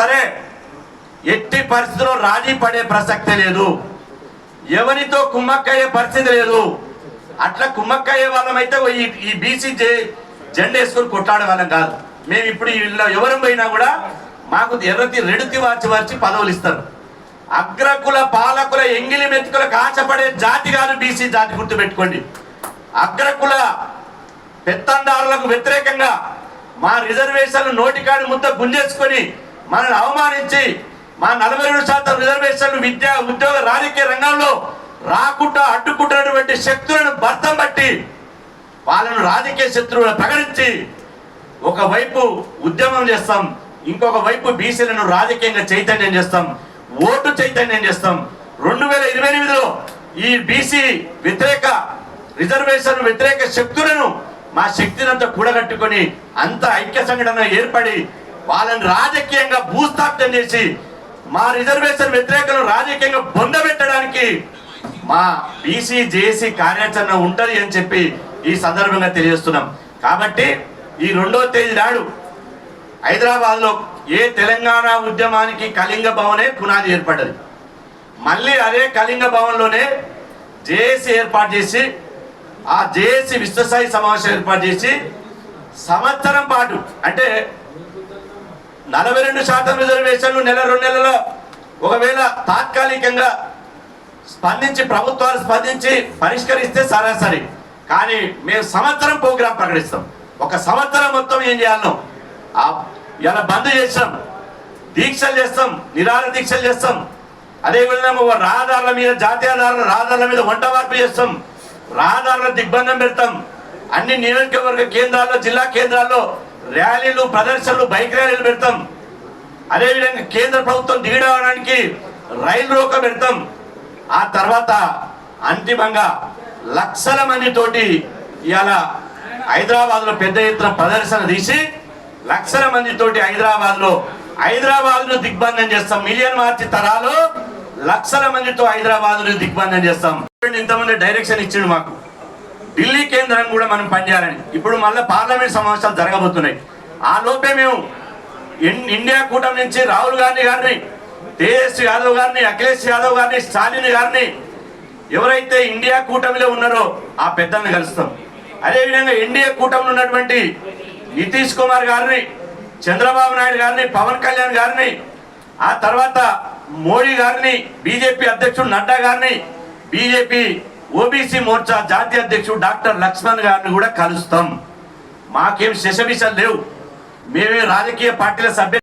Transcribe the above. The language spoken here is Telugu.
సరే ఎట్టి పరిస్థితుల్లో రాజీ పడే ప్రసక్తే లేదు. ఎవరితో కుమ్మక్కయ్యే పరిస్థితి లేదు. అట్లా కుమ్మక్కయ్యే వాళ్ళమైతే ఈ ఈ బీసీ జెండా వేసుకొని కొట్లాడే వాళ్ళం కాదు. మేము ఇప్పుడు వీళ్ళ ఎవరం పోయినా కూడా మాకు ఎర్రతి రెడుతి వాచి వార్చి పదవులు ఇస్తారు. అగ్రకుల పాలకుల ఎంగిలి మెతుకులకు ఆశపడే జాతి కాదు బీసీ జాతి గుర్తు పెట్టుకోండి అగ్రకుల పెత్తందారులకు వ్యతిరేకంగా మా రిజర్వేషన్లు నోటికాడి ముద్ద గుంజేసుకొని మనల్ని అవమానించి మా నలభై రెండు శాతం రిజర్వేషన్లు విద్యా ఉద్యోగ రాజకీయ రంగంలో రాకుండా అడ్డుకుంటున్నటువంటి శక్తులను భర్తం బట్టి వాళ్ళను రాజకీయ శత్రువులను ప్రకటించి ఒకవైపు ఉద్యమం చేస్తాం ఇంకొక వైపు బీసీలను రాజకీయంగా చైతన్యం చేస్తాం ఓటు చైతన్యం చేస్తాం. రెండు వేల ఇరవై ఎనిమిదిలో ఈ బీసీ వ్యతిరేక రిజర్వేషన్ వ్యతిరేక శక్తులను మా శక్తినంతా కూడగట్టుకొని అంత ఐక్య సంఘటన ఏర్పడి వాళ్ళని రాజకీయంగా భూస్థాపితం చేసి మా రిజర్వేషన్ వ్యతిరేకలను రాజకీయంగా బొందబెట్టడానికి మా బీసీ జేసీ కార్యాచరణ ఉంటుంది అని చెప్పి ఈ సందర్భంగా తెలియజేస్తున్నాం. కాబట్టి ఈ రెండో తేదీ నాడు హైదరాబాద్లో ఏ తెలంగాణ ఉద్యమానికి కళింగ భవనే పునాది ఏర్పడ్డది. మళ్ళీ అదే కళింగ భవన్లోనే జేఏసీ ఏర్పాటు చేసి ఆ జేఏసీ విశ్వసాయి సమావేశం ఏర్పాటు చేసి సంవత్సరం పాటు అంటే నలభై రెండు శాతం రిజర్వేషన్లు నెల రెండు నెలలో ఒకవేళ తాత్కాలికంగా స్పందించి ప్రభుత్వాలు స్పందించి పరిష్కరిస్తే సరాసరి కానీ మేము సంవత్సరం ప్రోగ్రాం ప్రకటిస్తాం. ఒక సంవత్సరం మొత్తం ఏం చేయాలను ఇలా బంద్ చేస్తాం దీక్షలు చేస్తాం నిరాహార దీక్షలు చేస్తాం. అదేవిధంగా రహదారుల మీద జాతీయ రహదారుల మీద వంట మార్పు చేస్తాం. రహదారుల దిగ్బంధం పెడతాం. అన్ని నియోజకవర్గ కేంద్రాల్లో జిల్లా కేంద్రాల్లో ర్యాలీలు ప్రదర్శనలు బైక్ ర్యాలీలు పెడతాం. అదేవిధంగా కేంద్ర ప్రభుత్వం దిగడానికి రైలు రోక పెడతాం. ఆ తర్వాత అంతిమంగా లక్షల మంది తోటి ఇవాళ హైదరాబాద్లో పెద్ద ఎత్తున ప్రదర్శన తీసి లక్షల మంది తోటి హైదరాబాద్లో హైదరాబాద్ను దిగ్బంధం చేస్తాం. మిలియన్ మార్చి తరాలు లక్షల మందితో హైదరాబాద్ను దిగ్బంధం చేస్తాం. ఇంతమంది డైరెక్షన్ ఇచ్చిండు మాకు. ఢిల్లీ కేంద్రం కూడా మనం పనిచేయాలని. ఇప్పుడు మళ్ళీ పార్లమెంట్ సమావేశాలు జరగబోతున్నాయి. ఆ లోపే మేము ఇండియా కూటమి నుంచి రాహుల్ గాంధీ గారిని తేజస్ యాదవ్ గారిని అఖిలేష్ యాదవ్ గారిని స్టాలిన్ గారిని ఎవరైతే ఇండియా కూటమిలో ఉన్నారో ఆ పెద్దల్ని కలుస్తాం. అదేవిధంగా ఎన్డీఏ కూటమిలో ఉన్నటువంటి నితీష్ కుమార్ గారిని చంద్రబాబు నాయుడు గారిని పవన్ కళ్యాణ్ గారిని ఆ తర్వాత మోడీ గారిని బీజేపీ అధ్యక్షుడు నడ్డా గారిని బీజేపీ ఓబీసీ మోర్చా జాతీయ అధ్యక్షుడు డాక్టర్ లక్ష్మణ్ గారిని కూడా కలుస్తాం. మాకేం శశబిషాలు లేవు. మేమే రాజకీయ పార్టీల సభ్య